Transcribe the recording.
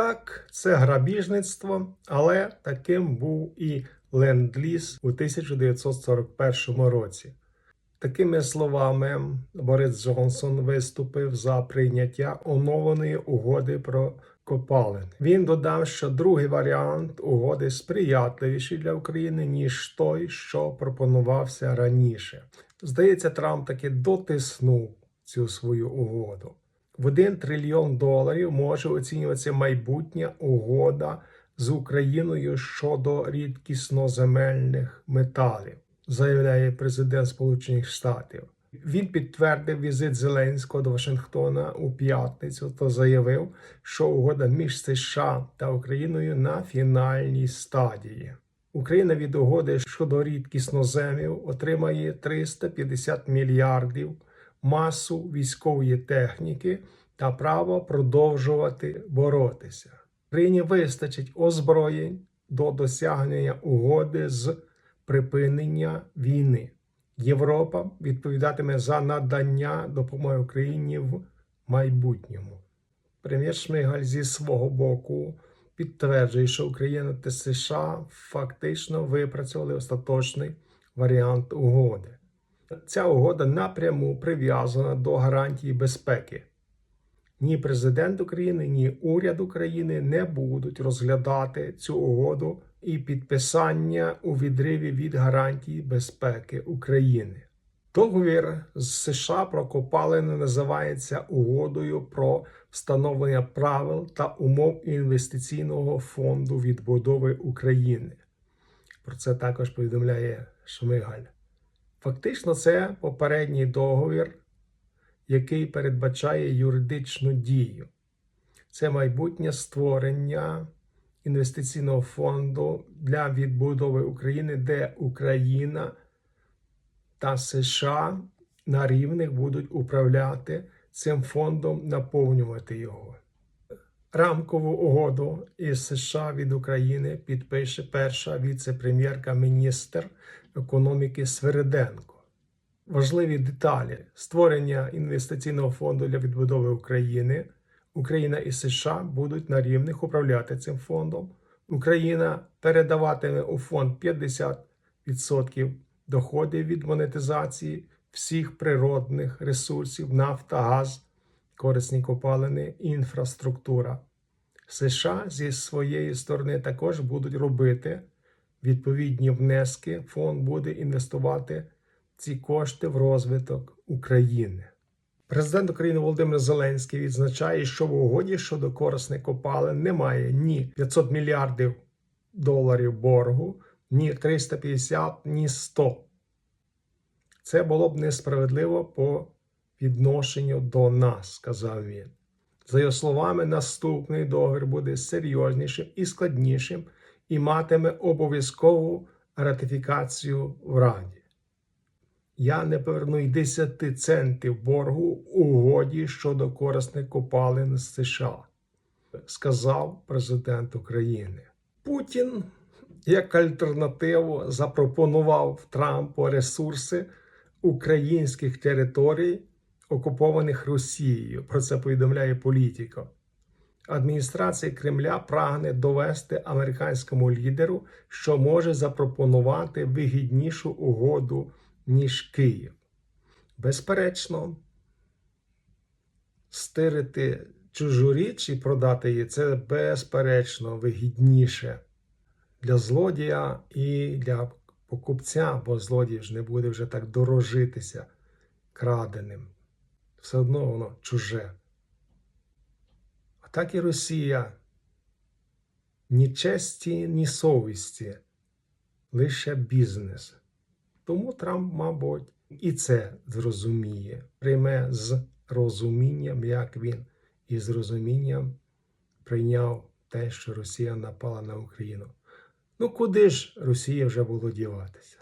Так, це грабіжництво, але таким був і ленд-ліз у 1941 році. Такими словами, Борис Джонсон виступив за прийняття оновленої угоди про копалин. Він додав, що другий варіант угоди сприятливіший для України, ніж той, що пропонувався раніше. Здається, Трамп таки дотиснув цю свою угоду. В 1 трильйон доларів може оцінюватися майбутня угода з Україною щодо рідкісноземельних металів, заявляє президент Сполучених Штатів. Він підтвердив візит Зеленського до Вашингтона у п'ятницю та заявив, що угода між США та Україною на фінальній стадії. Україна від угоди щодо рідкісноземів отримає 350 мільярдів масу військової техніки та право продовжувати боротися. Україні вистачить озброєнь до досягнення угоди з припинення війни. Європа відповідатиме за надання допомоги Україні в майбутньому. Прем'єр Шмигаль зі свого боку підтверджує, що Україна та США фактично випрацювали остаточний варіант угоди. Ця угода напряму прив'язана до гарантії безпеки. Ні президент України, ні уряд України не будуть розглядати цю угоду і підписання у відриві від гарантії безпеки України. Договір з США про копалини називається угодою про встановлення правил та умов інвестиційного фонду відбудови України. Про це також повідомляє Шмигаль. Фактично, це попередній договір, який передбачає юридичну дію. Це майбутнє створення інвестиційного фонду для відбудови України, де Україна та США на рівних будуть управляти цим фондом, наповнювати його. Рамкову угоду із США від України підпише перша віце-прем'єрка міністр економіки Свериденко. Важливі деталі створення інвестиційного фонду для відбудови України. Україна і США будуть на рівних управляти цим фондом. Україна передаватиме у фонд 50% доходів від монетизації всіх природних ресурсів, нафта, газ, корисні копалини, інфраструктура. США зі своєї сторони також будуть робити відповідні внески. Фонд буде інвестувати ці кошти в розвиток України. Президент України Володимир Зеленський відзначає, що в угоді щодо корисних копалин немає ні 500 мільярдів доларів боргу, ні 350, ні 100. Це було б несправедливо по відношенню до нас, сказав він. За його словами, наступний договір буде серйознішим і складнішим і матиме обов'язкову ратифікацію в Раді. Я не поверну й 10 центів боргу угоді щодо корисних копалин США, сказав президент України. Путін як альтернативу запропонував Трампу ресурси українських територій, окупованих Росією. Про це повідомляє політика. Адміністрація Кремля прагне довести американському лідеру, що може запропонувати вигіднішу угоду ніж Київ. Безперечно, стирити чужу річ і продати її це безперечно вигідніше для злодія і для покупця, бо злодій ж не буде вже так дорожитися краденим. Все одно воно чуже. А так і Росія ні честі, ні совісті, лише бізнес. Тому Трамп, мабуть, і це зрозуміє, прийме з розумінням, як він із розумінням прийняв те, що Росія напала на Україну. Ну куди ж Росія вже було діватися?